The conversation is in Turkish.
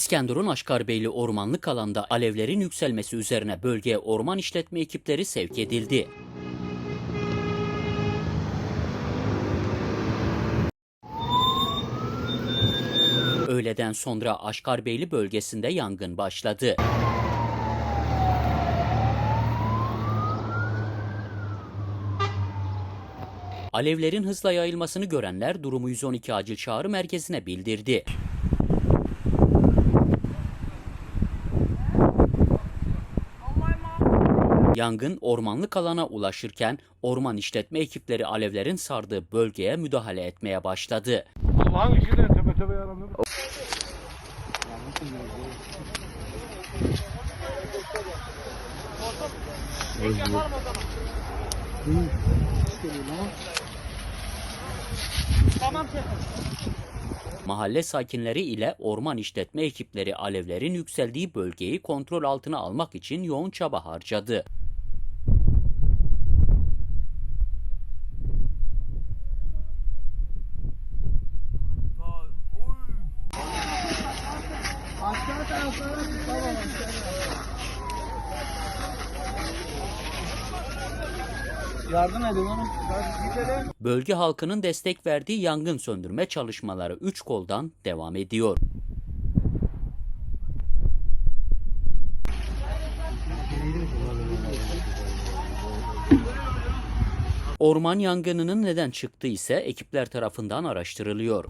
İskenderun Aşkarbeyli ormanlık alanda alevlerin yükselmesi üzerine bölgeye orman işletme ekipleri sevk edildi. Öğleden sonra Aşkarbeyli bölgesinde yangın başladı. Alevlerin hızla yayılmasını görenler durumu 112 acil çağrı merkezine bildirdi. Yangın ormanlık alana ulaşırken orman işletme ekipleri alevlerin sardığı bölgeye müdahale etmeye başladı. Hangi şeyden tepe tepe yaranır? Mahalle sakinleri ile orman işletme ekipleri alevlerin yükseldiği bölgeyi kontrol altına almak için yoğun çaba harcadı. Yardım edin oğlum. Bölge halkının destek verdiği yangın söndürme çalışmaları 3 koldan devam ediyor. Orman yangınının neden çıktığı ise ekipler tarafından araştırılıyor.